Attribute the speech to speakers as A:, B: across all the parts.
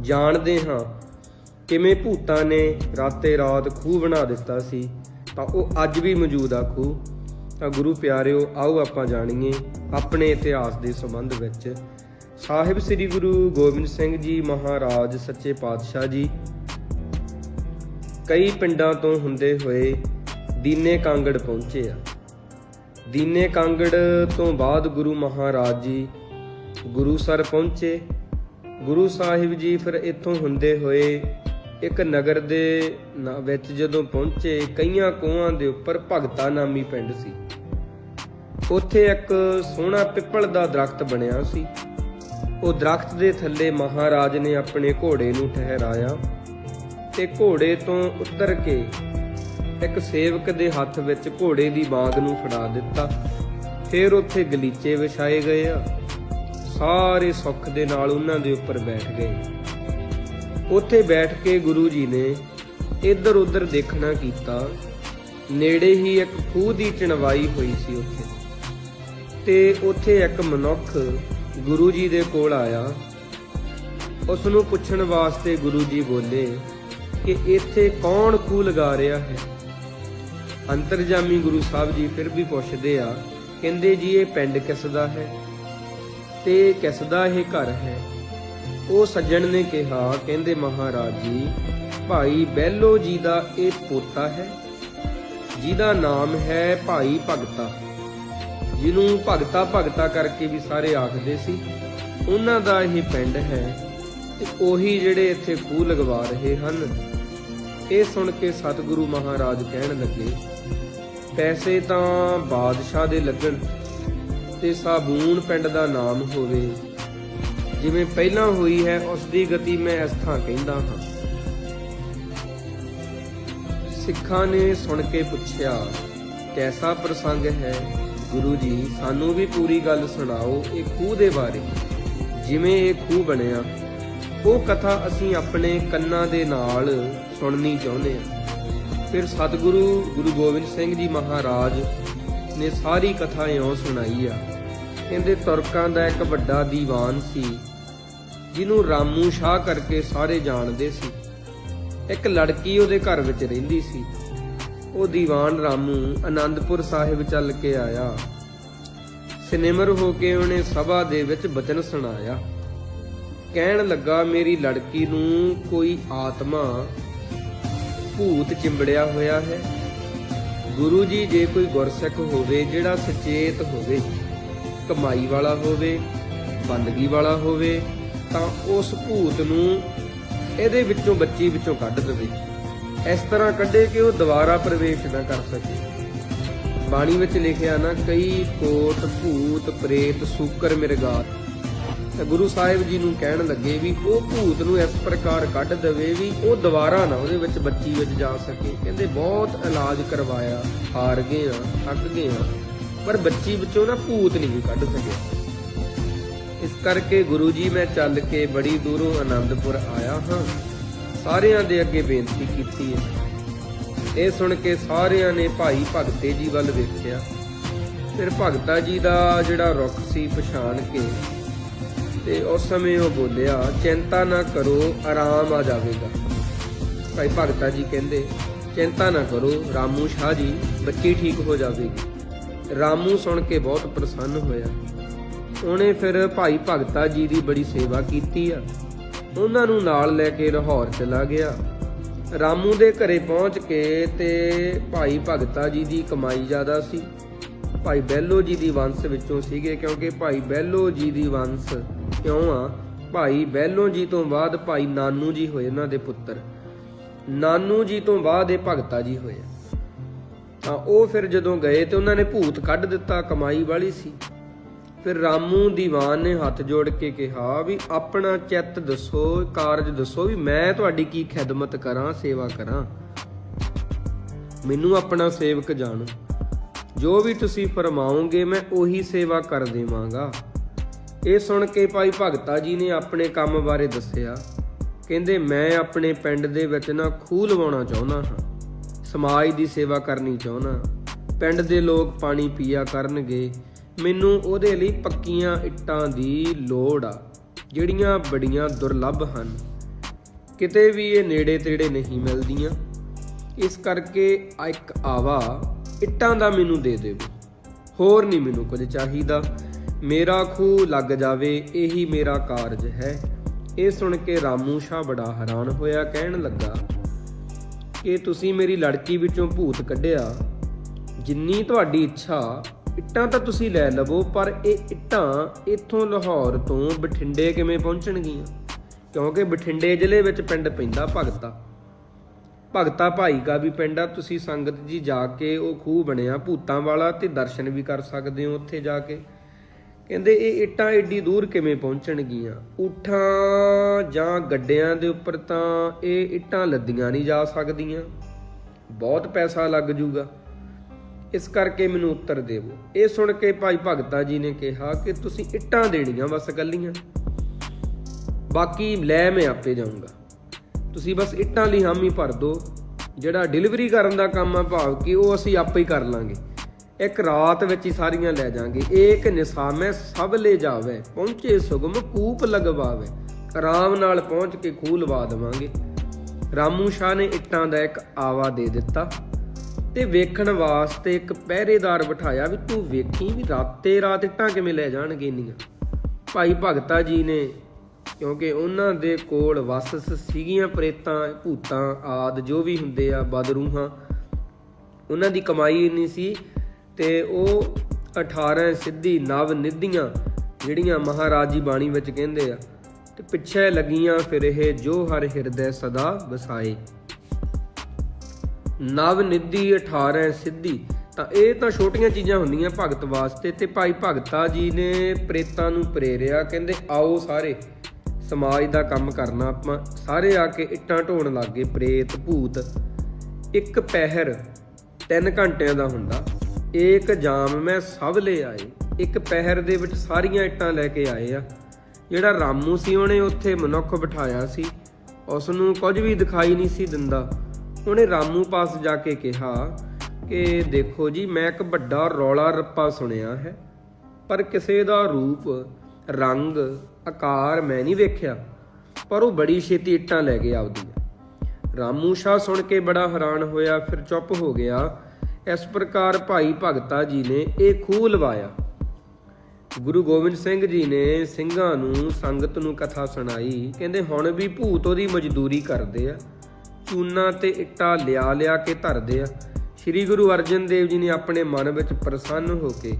A: ਜਾਣਦੇ ਹਾਂ ਕਿਵੇਂ ਭੂਤਾਂ ਨੇ ਰਾਤੇ ਰਾਤ ਖੂਹ ਬਣਾ ਦਿੱਤਾ ਸੀ, ਤਾਂ ਉਹ ਅੱਜ ਵੀ ਮੌਜੂਦ ਆ ਖੂਹ। ਤਾਂ ਗੁਰੂ ਪਿਆਰਿਓ, ਆਓ ਆਪਾਂ ਜਾਣੀਏ ਆਪਣੇ ਇਤਿਹਾਸ ਦੇ ਸੰਬੰਧ ਵਿੱਚ। ਸਾਹਿਬ ਸ੍ਰੀ ਗੁਰੂ ਗੋਬਿੰਦ ਸਿੰਘ ਜੀ ਮਹਾਰਾਜ ਸੱਚੇ ਪਾਤਸ਼ਾਹ ਜੀ, ਕਈ ਪਿੰਡਾਂ ਤੋਂ ਹੁੰਦੇ ਹੋਏ ਦੀਨੇ ਕਾਂਗੜ ਪਹੁੰਚੇ ਆ। ਦੀਨੇ ਕਾਂਗੜ ਤੋਂ ਬਾਅਦ ਗੁਰੂ ਮਹਾਰਾਜ ਜੀ ਗੁਰੂਸਰ ਪਹੁੰਚੇ। ਗੁਰੂ ਸਾਹਿਬ ਜੀ ਫਿਰ ਇੱਥੋਂ ਹੁੰਦੇ ਹੋਏ ਇੱਕ ਨਗਰ ਦੇ ਵਿੱਚ ਜਦੋਂ ਪਹੁੰਚੇ, ਕਈਆਂ ਕੋਹਾਂ ਦੇ ਉੱਪਰ ਭਗਤਾ ਨਾਮੀ ਪਿੰਡ ਸੀ। ਉੱਥੇ ਇੱਕ ਸੋਹਣਾ ਪਿੱਪਲ ਦਾ ਦਰਖਤ ਬਣਿਆ ਸੀ। ਉਹ ਦਰਖਤ ਦੇ ਥੱਲੇ ਮਹਾਰਾਜ ਨੇ ਆਪਣੇ ਘੋੜੇ ਨੂੰ ਠਹਿਰਾਇਆ ਤੇ ਘੋੜੇ ਤੋਂ ਉਤਰ ਕੇ ਇੱਕ ਸੇਵਕ ਦੇ ਹੱਥ ਵਿੱਚ ਘੋੜੇ ਦੀ ਬਾਗ ਨੂੰ ਫੜਾ ਦਿੱਤਾ। ਫਿਰ ਉੱਥੇ ਗਲੀਚੇ ਵਿਛਾਏ ਗਏ ਆ। ਸਾਰੇ ਸੁੱਖ ਦੇ ਨਾਲ ਉਹਨਾਂ ਦੇ ਉੱਪਰ ਬੈਠ ਗਏ। ਉੱਥੇ ਬੈਠ ਕੇ ਗੁਰੂ ਜੀ ਨੇ ਇੱਧਰ ਉੱਧਰ ਦੇਖਣਾ ਕੀਤਾ। ਨੇੜੇ ਹੀ ਇੱਕ ਖੂਹ ਦੀ ਚਣਵਾਈ ਹੋਈ ਸੀ ਉੱਥੇ। ਤੇ ਉੱਥੇ ਇੱਕ ਮਨੁੱਖ ਗੁਰੂ ਜੀ ਦੇ ਕੋਲ ਆਇਆ। ਉਸ ਨੂੰ ਪੁੱਛਣ ਵਾਸਤੇ ਗੁਰੂ ਜੀ ਬੋਲੇ ਕਿ ਇੱਥੇ ਕੌਣ ਖੂਹ ਲਗਾ ਰਿਹਾ ਹੈ? ਅੰਤਰਜਾਮੀ ਗੁਰੂ ਸਾਹਿਬ ਜੀ ਫਿਰ ਵੀ ਪੁੱਛਦੇ ਆ, ਕਹਿੰਦੇ ਜੀ ਇਹ ਪਿੰਡ ਕਿਸ ਦਾ ਹੈ? ਤੇ ਕਿਸ ਦਾ ਇਹ ਘਰ ਹੈ। ਉਹ ਸੱਜਣ ਨੇ ਕਿਹਾ, ਕਹਿੰਦੇ ਮਹਾਰਾਜ ਜੀ, ਭਾਈ ਬਹਿਲੋ ਜੀ ਦਾ ਇਹ ਪੋਤਾ ਹੈ, ਜਿਹਦਾ ਨਾਮ ਹੈ ਭਾਈ ਭਗਤਾ। ਜਿਹਨੂੰ ਭਗਤਾ ਭਗਤਾ ਕਰਕੇ ਵੀ ਸਾਰੇ ਆਖਦੇ ਸੀ, ਉਹਨਾਂ ਦਾ ਇਹ ਪਿੰਡ ਹੈ ਤੇ ਉਹੀ ਜਿਹੜੇ ਇੱਥੇ ਖੂਹ ਲਗਵਾ ਰਹੇ ਹਨ। ਇਹ ਸੁਣ ਕੇ ਸਤਿਗੁਰੂ ਮਹਾਰਾਜ ਕਹਿਣ ਲੱਗੇ, ਪੈਸੇ ਤਾਂ ਬਾਦਸ਼ਾਹ ਦੇ ਲੱਗਣ। ਤੇ ਸਾਬੂਨ ਪਿੰਡ ਦਾ ਨਾਮ ਹੋਵੇ। ਜਿਵੇਂ ਪਹਿਲਾਂ ਹੋਈ ਹੈ, ਉਸ ਦੀ ਗਤੀ ਮੈਂ ਇਸ ਥਾਂ ਕਹਿੰਦਾ ਹਾਂ। ਸਿੱਖਾਂ ਨੇ ਸੁਣ ਕੇ ਪੁੱਛਿਆ, ਕੈਸਾ ਪ੍ਰਸੰਗ ਹੈ? ਗੁਰੂ ਜੀ, ਸਾਨੂੰ ਵੀ ਪੂਰੀ ਗੱਲ ਸੁਣਾਓ ਇਹ ਖੂਹ ਦੇ ਬਾਰੇ। ਜਿਵੇਂ ਇਹ ਖੂਹ ਬਣਿਆ, ਉਹ ਕਥਾ ਅਸੀਂ ਆਪਣੇ ਕੰਨਾਂ ਦੇ ਨਾਲ ਸੁਣਨੀ ਚਾਹੁੰਦੇ ਹਾਂ। ਫਿਰ ਸਤਿਗੁਰੂ ਗੁਰੂ ਗੋਬਿੰਦ ਸਿੰਘ ਜੀ ਮਹਾਰਾਜ ਨੇ ਸਾਰੀ ਕਥਾ ਇਉਂ ਸੁਣਾਈ ਆ। ਕਹਿੰਦੇ ਤੁਰਕਾਂ ਦਾ ਇੱਕ ਵੱਡਾ ਦੀਵਾਨ ਸੀ, ਜਿਹਨੂੰ ਰਾਮੂ ਸ਼ਾਹ ਕਰਕੇ ਸਾਰੇ ਜਾਣਦੇ ਸੀ। ਇੱਕ ਲੜਕੀ ਉਹਦੇ ਘਰ ਵਿੱਚ ਰਹਿੰਦੀ ਸੀ। ਉਹ ਦੀਵਾਨ ਰਾਮੂ ਆਨੰਦਪੁਰ ਸਾਹਿਬ ਚੱਲ ਕੇ ਆਇਆ। ਸਿਨੇਮਰ ਹੋ ਕੇ ਉਹਨੇ ਸਭਾ ਦੇ ਵਿੱਚ ਬਚਨ ਸੁਣਾਇਆ। ਕਹਿਣ ਲੱਗਾ, ਮੇਰੀ ਲੜਕੀ ਨੂੰ ਕੋਈ ਆਤਮਾ ਭੂਤ ਚਿੰਬੜਿਆ ਹੋਇਆ ਹੈ। ਗੁਰੂ ਜੀ ਜੇ ਕੋਈ ਗੁਰਸਿੱਖ ਹੋਵੇ, ਜਿਹੜਾ ਸੁਚੇਤ ਹੋਵੇ ਕਮਾਈ ਵਾਲਾ ਹੋਵੇ, ਬੰਦਗੀ ਵਾਲਾ ਹੋਵੇ, ਤਾਂ ਉਸ ਭੂਤ ਨੂੰ ਇਹਦੇ ਵਿੱਚੋਂ ਬੱਚੀ ਵਿੱਚੋਂ ਕੱਢ ਦੇਵੇ। ਇਸ ਤਰ੍ਹਾਂ ਕੱਢੇ ਕਿ ਉਹ ਦੁਬਾਰਾ ਪ੍ਰਵੇਸ਼ ਨਾ ਕਰ ਸਕੇ। ਬਾਣੀ ਵਿੱਚ ਲਿਖਿਆ ਨਾ, ਕਈ ਕੋਟ ਭੂਤ ਪ੍ਰੇਤ ਸੂਕਰ ਮਿਰਗਾਤ। ਤਾਂ ਗੁਰੂ ਸਾਹਿਬ ਜੀ ਨੂੰ ਕਹਿਣ ਲੱਗੇ ਵੀ ਉਹ ਭੂਤ ਨੂੰ ਇਸ ਪ੍ਰਕਾਰ ਕੱਢ ਦੇਵੇ ਵੀ ਉਹ ਦੁਬਾਰਾ ਨਾ ਉਹਦੇ ਵਿੱਚ ਬੱਚੀ ਵਿੱਚ ਜਾ ਸਕੇ। ਕਹਿੰਦੇ ਬਹੁਤ ਇਲਾਜ ਕਰਵਾਇਆ, ਹਾਰ ਗਏ ਆ ਥੱਕ ਗਏ ਆ ਪਰ ਬੱਚੀ ਵਿੱਚੋਂ ਨਾ ਭੂਤ ਨਹੀਂ ਕੱਢ ਸਕਿਆ ਇਸ ਕਰਕੇ ਗੁਰੂ ਜੀ ਮੈਂ ਚੱਲ ਕੇ ਬੜੀ ਦੂਰੋਂ ਆਨੰਦਪੁਰ ਆਇਆ ਹਾਂ। ਸਾਰਿਆਂ ਦੇ ਅੱਗੇ ਬੇਨਤੀ ਕੀਤੀ ਹੈ। ਇਹ ਸੁਣ ਕੇ ਸਾਰਿਆਂ ਨੇ ਭਾਈ ਭਗਤੇ ਜੀ ਵੱਲ ਵੇਖਿਆ। ਫਿਰ ਭਗਤਾ ਜੀ ਦਾ ਜਿਹੜਾ ਰੁੱਖ ਸੀ ਪਛਾਣ ਕੇ ਤੇ ਉਸ ਸਮੇਂ ਉਹ ਬੋਲਿਆ, ਚਿੰਤਾ ਨਾ ਕਰੋ, ਆਰਾਮ ਆ ਜਾਵੇਗਾ। ਭਾਈ ਭਗਤਾ ਜੀ ਕਹਿੰਦੇ, ਚਿੰਤਾ ਨਾ ਕਰੋ, ਰਾਮੂ ਸ਼ਾਹ ਜੀ, ਬੱਚੀ ਠੀਕ ਹੋ ਜਾਵੇਗੀ। ਰਾਮੂ ਸੁਣ ਕੇ ਬਹੁਤ ਪ੍ਰਸੰਨ ਹੋਇਆ। ਉਹਨੇ ਫਿਰ ਭਾਈ ਭਗਤਾ ਜੀ ਦੀ ਬੜੀ ਸੇਵਾ ਕੀਤੀ ਆ। ਉਹਨਾਂ ਨੂੰ ਨਾਲ ਲੈ ਕੇ ਲਾਹੌਰ ਚਲਾ ਗਿਆ। ਰਾਮੂ ਦੇ ਘਰੇ ਪਹੁੰਚ ਕੇ ਤੇ ਭਾਈ ਭਗਤਾ ਜੀ ਦੀ ਕਮਾਈ ਜ਼ਿਆਦਾ ਸੀ। ਭਾਈ ਬੈਲੋ ਜੀ ਦੀ ਵੰਸ਼ ਵਿੱਚੋਂ ਸੀਗੇ ਕਿਉਂਕਿ ਭਾਈ ਬੈਲੋ ਜੀ ਦੀ ਵੰਸ਼ ਕਿਉਂ ਆ? ਭਾਈ ਬੈਲੋ ਜੀ ਤੋਂ ਬਾਅਦ ਭਾਈ ਨਾਨੂ ਜੀ ਹੋਏ ਉਹਨਾਂ ਦੇ ਪੁੱਤਰ। ਨਾਨੂ ਜੀ ਤੋਂ ਬਾਅਦ ਇਹ ਭਗਤਾ ਜੀ ਹੋਏ ਤਾਂ ਉਹ ਫਿਰ ਜਦੋਂ ਗਏ ਤੇ ਉਹਨਾਂ ਨੇ ਭੂਤ ਕੱਢ ਦਿੱਤਾ, ਕਮਾਈ ਵਾਲੀ ਸੀ। ਫਿਰ ਰਾਮੂ ਦੀਵਾਨ ਨੇ ਹੱਥ ਜੋੜ ਕੇ ਕਿਹਾ ਵੀ ਆਪਣਾ ਚਿੱਤ ਦੱਸੋ, ਕਾਰਜ ਦੱਸੋ ਵੀ ਮੈਂ ਤੁਹਾਡੀ ਕੀ ਖਿਦਮਤ ਕਰਾਂ, ਸੇਵਾ ਕਰਾਂ। ਮੈਨੂੰ ਆਪਣਾ ਸੇਵਕ ਜਾਣੋ। ਜੋ ਵੀ ਤੁਸੀਂ ਫਰਮਾਓਗੇ, ਮੈਂ ਉਹੀ ਸੇਵਾ ਕਰ ਦੇਵਾਂਗਾ। ਇਹ ਸੁਣ ਕੇ ਭਾਈ ਭਗਤਾ ਜੀ ਨੇ ਆਪਣੇ ਕੰਮ ਬਾਰੇ ਦੱਸਿਆ। ਕਹਿੰਦੇ, ਮੈਂ ਆਪਣੇ ਪਿੰਡ ਦੇ ਵਿੱਚ ਨਾ ਖੂਹ ਲਵਾਉਣਾ ਚਾਹੁੰਦਾ ਹਾਂ। ਸਮਾਜ ਦੀ ਸੇਵਾ ਕਰਨੀ ਚਾਹੁੰਦਾ। ਪਿੰਡ ਦੇ ਲੋਕ ਪਾਣੀ ਪੀਆ ਕਰਨਗੇ। ਮੈਨੂੰ ਉਹਦੇ ਲਈ ਪੱਕੀਆਂ ਇੱਟਾਂ ਦੀ ਲੋੜ ਆ, ਜਿਹੜੀਆਂ ਬੜੀਆਂ ਦੁਰਲੱਭ ਹਨ। ਕਿਤੇ ਵੀ ਇਹ ਨੇੜੇ ਤੇੜੇ ਨਹੀਂ ਮਿਲਦੀਆਂ। ਇਸ ਕਰਕੇ ਇੱਕ ਆਵਾ, ਇੱਟਾਂ ਦਾ ਮੈਨੂੰ ਦੇ ਦੇਵੋ। ਹੋਰ ਨਹੀਂ ਮੈਨੂੰ ਕੁਝ ਚਾਹੀਦਾ। ਮੇਰਾ ਖੂਹ ਲੱਗ ਜਾਵੇ, ਇਹੀ ਮੇਰਾ ਕਾਰਜ ਹੈ। ਇਹ ਸੁਣ ਕੇ ਰਾਮੂ ਸ਼ਾਹ ਬੜਾ ਹੈਰਾਨ ਹੋਇਆ, ਕਹਿਣ ਲੱਗਾ ਕਿ ਤੁਸੀਂ ਮੇਰੀ ਲੜਕੀ ਵਿੱਚੋਂ ਭੂਤ ਕੱਢਿਆ। ਜਿੰਨੀ ਤੁਹਾਡੀ ਇੱਛਾ, ਇੱਟਾਂ ਤਾਂ ਤੁਸੀਂ ਲੈ ਲਵੋ, ਪਰ ਇਹ ਇੱਟਾਂ ਇੱਥੋਂ ਲਾਹੌਰ ਤੋਂ ਬਠਿੰਡੇ ਕਿਵੇਂ ਪਹੁੰਚਣਗੀਆਂ? ਕਿਉਂਕਿ ਬਠਿੰਡੇ ਜ਼ਿਲ੍ਹੇ ਵਿੱਚ ਪਿੰਡ ਪੈਂਦਾ ਭਗਤਾ। ਭਗਤਾ ਭਾਈ ਕਾ ਵੀ ਪਿੰਡ ਆ, ਤੁਸੀਂ ਸੰਗਤ ਜੀ ਜਾ ਕੇ ਉਹ ਖੂਹ ਬਣਿਆ, ਭੂਤਾਂ ਵਾਲਾ, ਤੇ ਦਰਸ਼ਨ ਵੀ ਕਰ ਸਕਦੇ ਹੋ ਉੱਥੇ ਜਾ ਕੇ। ਕਹਿੰਦੇ ਇਹ ਇੱਟਾਂ ਏਡੀ ਦੂਰ ਕਿਵੇਂ ਪਹੁੰਚਣਗੀਆਂ? ਊਠਾਂ ਜਾਂ ਗੱਡਿਆਂ ਦੇ ਉੱਪਰ ਤਾਂ ਇਹ ਇੱਟਾਂ ਲੱਦੀਆਂ ਨਹੀਂ ਜਾ ਸਕਦੀਆਂ। ਬਹੁਤ ਪੈਸਾ ਲੱਗ ਜੂਗਾ। ਇਸ ਕਰਕੇ ਮੈਨੂੰ ਉੱਤਰ ਦੇਵੋ। ਇਹ ਸੁਣ ਕੇ ਭਾਈ ਭਗਤਾ ਜੀ ਨੇ ਕਿਹਾ ਕਿ ਤੁਸੀਂ ਇੱਟਾਂ ਦੇਣੀਆਂ ਬਸ ਕੱਲੀਆਂ ਬਾਕੀ ਲੈ ਮੈਂ ਆਪੇ ਜਾਊਂਗਾ। ਤੁਸੀਂ ਬਸ ਇੱਟਾਂ ਲਈ ਹਾਮੀ ਭਰ ਦਿਓ। ਜਿਹੜਾ ਡਿਲੀਵਰੀ ਕਰਨ ਦਾ ਕੰਮ ਆ ਭਾਵ ਕਿ ਉਹ ਅਸੀਂ ਆਪੇ ਹੀ ਕਰ ਲਾਂਗੇ। ਇੱਕ ਰਾਤ ਵਿੱਚ ਹੀ ਸਾਰੀਆਂ ਲੈ ਜਾਾਂਗੇ। ਏਕ ਨਿਸਾਮੇ ਸਭ ਲੈ ਜਾਵੇ, ਪਹੁੰਚੇ ਸੁਗਮ ਕੂਪ ਲਗਵਾਵੇ। ਆਰਾਮ ਨਾਲ ਪਹੁੰਚ ਕੇ ਖੂਹ ਲਵਾ ਦੇਵਾਂਗੇ। ਰਾਮੂ ਸ਼ਾਹ ਨੇ ਇੱਟਾਂ ਦਾ ਇੱਕ ਆਵਾ ਦੇ ਦਿੱਤਾ ਤੇ ਵੇਖਣ ਵਾਸਤੇ ਇੱਕ ਪਹਿਰੇਦਾਰ ਬਿਠਾਇਆ ਵੀ ਤੂੰ ਵੇਖੀ ਵੀ ਰਾਤੇ ਰਾਤ ਇੱਟਾਂ ਕਿਵੇਂ ਲੈ ਜਾਣਗੇ ਇੰਨੀਆਂ। ਭਾਈ ਭਗਤਾ ਜੀ ਨੇ, ਕਿਉਂਕਿ ਉਹਨਾਂ ਦੇ ਕੋਲ ਵਸ ਸੀਗੀਆਂ, ਪ੍ਰੇਤਾਂ, ਭੂਤਾਂ ਆਦ ਜੋ ਵੀ ਹੁੰਦੇ ਆ, ਬਦਰੂਹਾਂ, ਉਹਨਾਂ ਦੀ ਕਮਾਈ ਇੰਨੀ ਸੀ ਤੇ ਉਹ 18 ਸਿੱਧੀ ਨਵ ਨਿਧੀਆਂ ਜਿਹੜੀਆਂ ਮਹਾਰਾਜ ਜੀ ਬਾਣੀ ਵਿੱਚ ਕਹਿੰਦੇ ਆ, ਤੇ ਪਿੱਛੇ ਲੱਗੀਆਂ ਫਿਰ ਇਹ ਜੋ ਹਰ ਹਿਰਦੈ ਸਦਾ ਵਸਾਏ। ਨਵ ਨਿਧੀ 18 ਸਿੱਧੀ, ਤਾਂ ਇਹ ਤਾਂ ਛੋਟੀਆਂ ਚੀਜ਼ਾਂ ਹੁੰਦੀਆਂ ਭਗਤ ਵਾਸਤੇ, ਤੇ ਭਾਈ ਭਗਤਾ ਜੀ ਨੇ ਪ੍ਰੇਤਾਂ ਨੂੰ ਪ੍ਰੇਰਿਆ, ਕਹਿੰਦੇ ਆਓ ਸਾਰੇ, ਸਮਾਜ ਦਾ ਕੰਮ ਕਰਨਾ ਆਪਾਂ, ਸਾਰੇ ਆ ਕੇ ਇੱਟਾਂ ਢੋਣ ਲੱਗੇ ਪ੍ਰੇਤ, ਭੂਤ, ਇੱਕ ਪਹਿਰ 3 ਘੰਟਿਆਂ ਦਾ ਹੁੰਦਾ। ਏਕ ਜਾਮ ਮੈਂ ਸਭ ਲੈ ਆਏ। ਇੱਕ ਪਹਿਰ ਦੇ ਵਿੱਚ ਸਾਰੀਆਂ ਇੱਟਾਂ ਲੈ ਕੇ ਆਏ ਆ। ਜਿਹੜਾ ਰਾਮੂ ਸੀ, ਉਹਨੇ ਉੱਥੇ ਮਨੁੱਖ ਬਿਠਾਇਆ ਸੀ। ਉਸ ਨੂੰ ਕੁਝ ਵੀ ਦਿਖਾਈ ਨਹੀਂ ਸੀ ਦਿੰਦਾ। ਉਹਨੇ ਰਾਮੂ ਪਾਸ ਜਾ ਕੇ ਕਿਹਾ ਕਿ ਦੇਖੋ ਜੀ, ਮੈਂ ਇੱਕ ਵੱਡਾ ਰੌਲਾ ਰੱਪਾ ਸੁਣਿਆ ਹੈ, ਪਰ ਕਿਸੇ ਦਾ ਰੂਪ, ਰੰਗ, ਆਕਾਰ ਮੈਂ ਨਹੀਂ ਵੇਖਿਆ, ਪਰ ਉਹ ਬੜੀ ਛੇਤੀ ਇੱਟਾਂ ਲੈ ਕੇ ਆਪਦੀਆਂ ਰਾਮੂ ਸ਼ਾਹ ਸੁਣ ਕੇ ਬੜਾ ਹੈਰਾਨ ਹੋਇਆ, ਫਿਰ ਚੁੱਪ ਹੋ ਗਿਆ। ਇਸ ਪ੍ਰਕਾਰ ਭਾਈ ਭਗਤਾ ਜੀ ਨੇ ਇਹ ਖੂਹ ਲਵਾਇਆ। ਗੁਰੂ ਗੋਬਿੰਦ ਸਿੰਘ ਜੀ ਨੇ ਸਿੰਘਾਂ ਨੂੰ, ਸੰਗਤ ਨੂੰ ਕਥਾ ਸੁਣਾਈ। ਕਹਿੰਦੇ, ਹੁਣ ਵੀ ਭੂਤ ਉਹਦੀ ਮਜ਼ਦੂਰੀ ਕਰਦੇ ਆ। ਚੂਨਾ ਤੇ ਇੱਟਾ ਲਿਆ ਲਿਆ ਕੇ ਧਰਦੇ ਆ। ਸ੍ਰੀ ਗੁਰੂ ਅਰਜਨ ਦੇਵ ਜੀ ਨੇ ਆਪਣੇ ਮਨ ਵਿੱਚ ਪ੍ਰਸੰਨ ਹੋ ਕੇ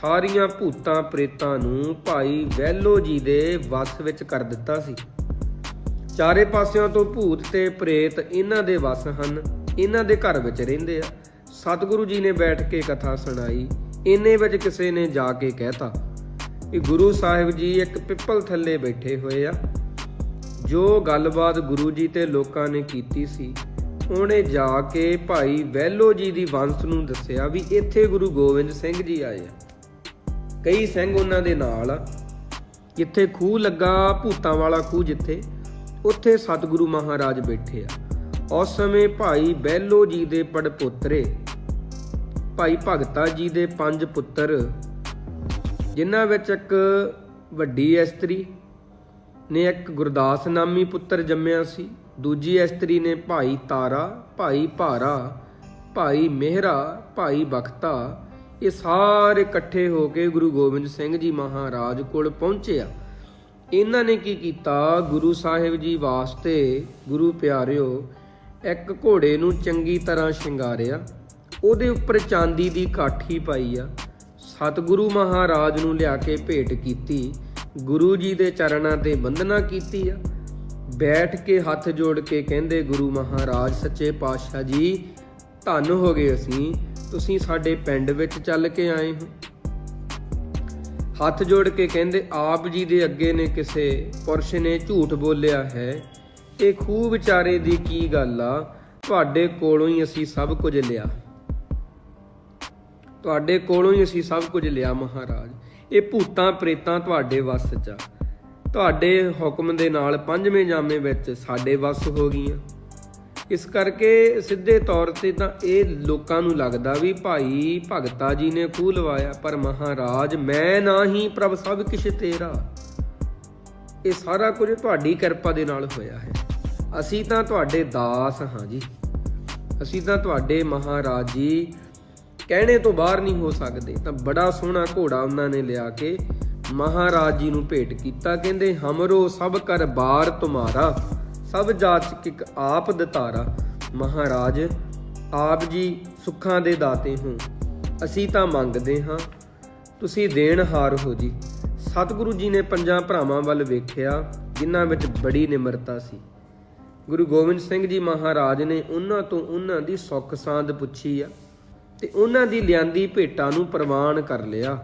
A: ਸਾਰੀਆਂ ਭੂਤਾਂ ਪ੍ਰੇਤਾਂ ਨੂੰ ਭਾਈ ਵੈਲੋ ਜੀ ਦੇ ਵਸ ਵਿੱਚ ਕਰ ਦਿੱਤਾ ਸੀ। ਚਾਰੇ ਪਾਸਿਆਂ ਤੋਂ ਭੂਤ ਤੇ ਪ੍ਰੇਤ ਇਹਨਾਂ ਦੇ ਵਸ ਹਨ। ਇਹਨਾਂ ਦੇ ਘਰ ਵਿੱਚ ਰਹਿੰਦੇ ਆ। ਸਤਿਗੁਰੂ ਜੀ ਨੇ ਬੈਠ ਕੇ ਕਥਾ ਸੁਣਾਈ। ਇੰਨੇ ਵਿੱਚ ਕਿਸੇ ਨੇ ਜਾ ਕੇ ਕਹਿਤਾ ਕਿ ਗੁਰੂ ਸਾਹਿਬ ਜੀ ਇੱਕ ਪਿੱਪਲ ਥੱਲੇ ਬੈਠੇ ਹੋਏ ਆ। ਜੋ ਗੱਲਬਾਤ ਗੁਰੂ ਜੀ ਤੇ ਲੋਕਾਂ ਨੇ ਕੀਤੀ ਸੀ, ਉਹਨੇ ਜਾ ਕੇ ਭਾਈ ਵੈਲੋ ਜੀ ਦੀ ਵੰਸ ਨੂੰ ਦੱਸਿਆ ਵੀ ਇੱਥੇ ਗੁਰੂ ਗੋਬਿੰਦ ਸਿੰਘ ਜੀ ਆਏ ਆ। ਕਈ ਸਿੰਘ ਉਹਨਾਂ ਦੇ ਨਾਲ ਆ। ਜਿੱਥੇ ਖੂਹ ਲੱਗਾ, ਭੂਤਾਂ ਵਾਲਾ ਖੂਹ ਜਿੱਥੇ, ਉੱਥੇ ਸਤਿਗੁਰੂ ਮਹਾਰਾਜ ਬੈਠੇ ਆ। ਉਸ ਸਮੇਂ ਭਾਈ ਬਹਿਲੋ ਜੀ ਦੇ ਪੜਪੋਤਰੇ, ਭਾਈ ਭਗਤਾ ਜੀ ਦੇ ਪੰਜ ਪੁੱਤਰ, ਜਿਨ੍ਹਾਂ ਵਿੱਚ ਇੱਕ ਵੱਡੀ ਇਸਤਰੀ ਨੇ ਇੱਕ ਗੁਰਦਾਸ ਨਾਮੀ ਪੁੱਤਰ ਜੰਮਿਆ ਸੀ, ਦੂਜੀ ਇਸਤਰੀ ਨੇ ਭਾਈ ਤਾਰਾ, ਭਾਈ ਭਾਰਾ, ਭਾਈ ਮਿਹਰਾ, ਭਾਈ ਬਖਤਾ, ਇਹ ਸਾਰੇ ਇਕੱਠੇ ਹੋ ਕੇ ਗੁਰੂ ਗੋਬਿੰਦ ਸਿੰਘ ਜੀ ਮਹਾਰਾਜ ਕੋਲ ਪਹੁੰਚਿਆ। ਇਹਨਾਂ ਨੇ ਕੀ ਕੀਤਾ? ਗੁਰੂ ਸਾਹਿਬ ਜੀ ਵਾਸਤੇ, ਗੁਰੂ ਪਿਆਰਿਓ ਇੱਕ ਘੋੜੇ ਨੂੰ ਚੰਗੀ ਤਰ੍ਹਾਂ ਸ਼ਿੰਗਾਰਿਆ, ਉਹਦੇ ਉੱਪਰ ਚਾਂਦੀ ਦੀ ਕਾਠੀ ਪਾਈ ਆ। ਸਤਿਗੁਰੂ ਮਹਾਰਾਜ ਨੂੰ ਲਿਆ ਕੇ ਭੇਟ ਕੀਤੀ, ਗੁਰੂ ਜੀ ਦੇ ਚਰਨਾਂ ਤੇ ਵੰਦਨਾ ਕੀਤੀ ਆ। ਬੈਠ ਕੇ ਹੱਥ ਜੋੜ ਕੇ ਕਹਿੰਦੇ, ਗੁਰੂ ਮਹਾਰਾਜ, ਸੱਚੇ ਪਾਤਸ਼ਾਹ ਜੀ, ਧੰਨ ਹੋ ਗਏ ਅਸੀਂ, ਤੁਸੀਂ ਸਾਡੇ ਪਿੰਡ ਵਿੱਚ ਚੱਲ ਕੇ ਆਏ ਹੋ। ਹੱਥ ਜੋੜ ਕੇ ਕਹਿੰਦੇ, ਆਪ ਜੀ ਦੇ ਅੱਗੇ ਨੇ ਕਿਸੇ ਪੁਰਸ਼ ਨੇ ਝੂਠ ਬੋਲਿਆ ਹੈ ਇਹ ਖੂਹ ਵਿਚਾਰੇ ਦੀ ਕੀ ਗੱਲ ਆ? ਤੁਹਾਡੇ ਕੋਲੋਂ ਹੀ ਅਸੀਂ ਸਭ ਕੁਝ ਲਿਆ। ਤੁਹਾਡੇ ਕੋਲੋਂ ਹੀ ਅਸੀਂ ਸਭ ਕੁਝ ਲਿਆ ਮਹਾਰਾਜ। ਇਹ ਭੂਤਾਂ ਪ੍ਰੇਤਾਂ ਤੁਹਾਡੇ ਵੱਸ 'ਚ ਆ। ਤੁਹਾਡੇ ਹੁਕਮ ਦੇ ਨਾਲ ਪੰਜਵੇਂ ਜਾਮੇ ਵਿੱਚ ਸਾਡੇ ਵੱਸ ਹੋ ਗਈਆਂ। ਇਸ ਕਰਕੇ ਸਿੱਧੇ ਤੌਰ ਤੇ ਤਾਂ ਇਹ ਲੋਕਾਂ ਨੂੰ ਲੱਗਦਾ ਵੀ ਭਾਈ ਭਗਤਾ ਜੀ ਨੇ ਖੂਹ ਲਵਾਇਆ, ਪਰ ਮਹਾਰਾਜ ਮੈਂ ਨਾ ਹੀ ਪ੍ਰਭ ਸਭ ਕਿਛ ਤੇਰਾ। ਇਹ ਸਾਰਾ ਕੁਝ ਤੁਹਾਡੀ ਕਿਰਪਾ ਦੇ ਨਾਲ ਹੋਇਆ ਹੈ। ਅਸੀਂ ਤਾਂ ਤੁਹਾਡੇ ਦਾਸ ਹਾਂ ਜੀ। ਅਸੀਂ ਤਾਂ ਤੁਹਾਡੇ ਮਹਾਰਾਜ ਜੀ। ਕਹਿਣੇ ਤੋਂ ਬਾਹਰ ਨਹੀਂ ਹੋ ਸਕਦੇ। ਤਾਂ ਬੜਾ ਸੋਹਣਾ ਘੋੜਾ ਉਹਨਾਂ ਨੇ ਲਿਆ ਕੇ ਮਹਾਰਾਜ ਜੀ ਨੂੰ ਭੇਟ ਕੀਤਾ। ਕਹਿੰਦੇ, ਹਮਰੋ ਸਭ ਕਰ ਬਾਰ ਤੁਮਾਰਾ, ਸਭ ਜਾਚਕ ਆਪ ਦਤਾਰਾ। ਮਹਾਰਾਜ, ਆਪ ਜੀ ਸੁੱਖਾਂ ਦੇ ਦਾਤੇ ਹੋ। ਅਸੀਂ ਤਾਂ ਮੰਗਦੇ ਹਾਂ, ਤੁਸੀਂ ਦੇਣ ਹਾਰ ਹੋ ਜੀ। ਸਤਿਗੁਰੂ ਜੀ ਨੇ ਪੰਜਾਂ ਭਰਾਵਾਂ ਵੱਲ ਵੇਖਿਆ, ਜਿਨ੍ਹਾਂ ਵਿੱਚ ਬੜੀ ਨਿਮਰਤਾ ਸੀ। ਗੁਰੂ ਗੋਬਿੰਦ ਸਿੰਘ ਜੀ ਮਹਾਰਾਜ ਨੇ ਉਹਨਾਂ ਤੋਂ ਉਹਨਾਂ ਦੀ ਸੁੱਖ ਸਾਂਦ ਪੁੱਛੀ ਆ ਤੇ ਉਹਨਾਂ ਦੀ ਲਿਆਂਦੀ ਭੇਟਾਂ ਨੂੰ ਪ੍ਰਵਾਨ ਕਰ ਲਿਆ।